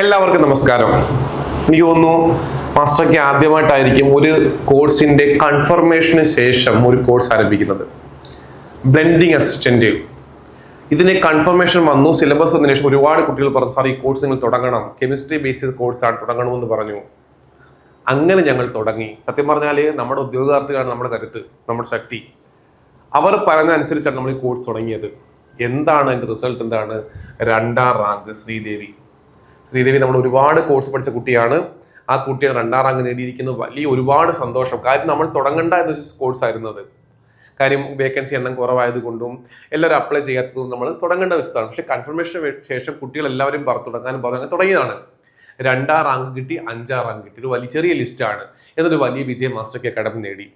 എല്ലാവർക്കും നമസ്കാരം. എനിക്ക് തോന്നുന്നു മാസ്റ്റർക്ക് ആദ്യമായിട്ടായിരിക്കും ഒരു കോഴ്സിന്റെ കൺഫർമേഷന് ശേഷം ഒരു കോഴ്സ് ആരംഭിക്കുന്നത്. ബ്ലെൻഡിങ് അസിസ്റ്റന്റ് ഇതിന് കൺഫർമേഷൻ വന്നു സിലബസ് വന്നതിന് ശേഷം ഒരുപാട് കുട്ടികൾ പറഞ്ഞു സാർ ഈ കോഴ്സ് നിങ്ങൾ തുടങ്ങണം. കെമിസ്ട്രി ബേസ് ചെയ്ത് കോഴ്സാണ് തുടങ്ങണമെന്ന് പറഞ്ഞു. അങ്ങനെ ഞങ്ങൾ തുടങ്ങി. സത്യം പറഞ്ഞാൽ നമ്മുടെ ഉദ്യോഗാർത്ഥികളാണ് നമ്മുടെ കരുത്ത് നമ്മുടെ ശക്തി. അവർ പറഞ്ഞ അനുസരിച്ചാണ് നമ്മൾ ഈ കോഴ്സ് തുടങ്ങിയത്. എന്താണ് അതിന്റെ റിസൾട്ട് എന്താണ്? രണ്ടാം റാങ്ക് ശ്രീദേവി. ശ്രീദേവി നമ്മൾ ഒരുപാട് കോഴ്സ് പഠിച്ച കുട്ടിയാണ്. ആ കുട്ടിയെ രണ്ടാം റാങ്ക് നേടിയിരിക്കുന്നത് വലിയ ഒരുപാട് സന്തോഷം. കാര്യം നമ്മൾ തുടങ്ങണ്ട എന്ന് വെച്ച ആയിരുന്നു അത്. കാര്യം വേക്കൻസി എണ്ണം കുറവായത് കൊണ്ടും എല്ലാവരും അപ്ലൈ ചെയ്യാത്തതും നമ്മൾ തുടങ്ങേണ്ട വെച്ചതാണ്. പക്ഷേ കൺഫർമേഷൻ ശേഷം കുട്ടികൾ എല്ലാവരും പുറത്ത് തുടങ്ങാനും പറഞ്ഞു തുടങ്ങിയതാണ്. രണ്ടാം റാങ്ക് കിട്ടി അഞ്ചാം റാങ്ക് കിട്ടി. ഒരു വലിയ ചെറിയ ലിസ്റ്റാണ് എന്നൊരു വലിയ വിജയം മാസ്റ്റർ കെ അക്കാഡമി നേടി.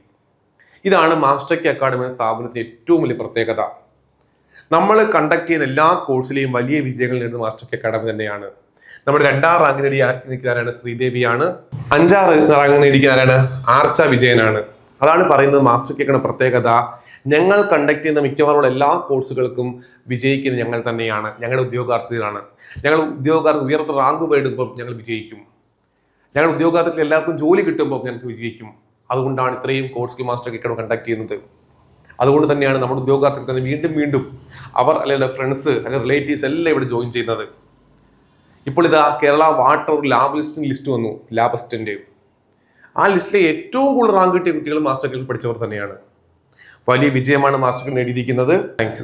ഇതാണ് മാസ്റ്റർ കെ അക്കാഡമി സ്ഥാപനത്തിൽ ഏറ്റവും വലിയ പ്രത്യേകത. നമ്മൾ കണ്ടക്ട് ചെയ്യുന്ന എല്ലാ കോഴ്സിലെയും വലിയ വിജയങ്ങൾ നേടുന്ന മാസ്റ്റർ കെ അക്കാഡമി തന്നെയാണ്. നമ്മുടെ രണ്ടാം റാങ്ക് നേടി നിൽക്കുന്നവരാണ് ശ്രീദേവിയാണ്. അഞ്ചാറ് റാങ്ക് നേടിക്കുന്നവരാണ് ആർച്ച വിജയനാണ്. അതാണ് പറയുന്നത് മാസ്റ്റർ കെ അക്കാഡമി പ്രത്യേകത. ഞങ്ങൾ കണ്ടക്ട് ചെയ്യുന്ന മിക്കവാറും എല്ലാ കോഴ്സുകൾക്കും വിജയിക്കുന്നത് ഞങ്ങൾ തന്നെയാണ്. ഞങ്ങളുടെ ഉദ്യോഗാർത്ഥികളാണ്. ഞങ്ങൾ ഉദ്യോഗാർത്ഥി ഉയർന്ന റാങ്ക് നേടുമ്പോൾ ഞങ്ങൾ വിജയിക്കും. ഞങ്ങളുടെ ഉദ്യോഗാർത്ഥികൾ എല്ലാവർക്കും ജോലി കിട്ടുമ്പോൾ ഞങ്ങൾക്ക് വിജയിക്കും. അതുകൊണ്ടാണ് ഇത്രയും കോഴ്സ് മാസ്റ്റർ അക്കാഡമി കണ്ടക്ട് ചെയ്യുന്നത്. അതുകൊണ്ട് തന്നെയാണ് നമ്മുടെ ഉദ്യോഗാർത്ഥികൾ തന്നെ വീണ്ടും വീണ്ടും അവർ അല്ലെങ്കിൽ ഫ്രണ്ട്സ് അല്ലെങ്കിൽ റിലേറ്റീവ്സ് എല്ലാം ഇവിടെ ജോയിൻ ചെയ്യുന്നത്. ഇപ്പോൾ ഇതാ Kerala water lab listing list വന്നു ലാബ് അസിസ്റ്റന്റ് ആ ലിസ്റ്റിലെ ഏറ്റവും കൂടുതൽ റാങ്ക് കിട്ടിയ കുട്ടികൾ മാസ്റ്റർ പഠിച്ചവർ തന്നെയാണ്. വലിയ വിജയമാണ് മാസ്റ്റർ നേടിയിരിക്കുന്നത്. താങ്ക്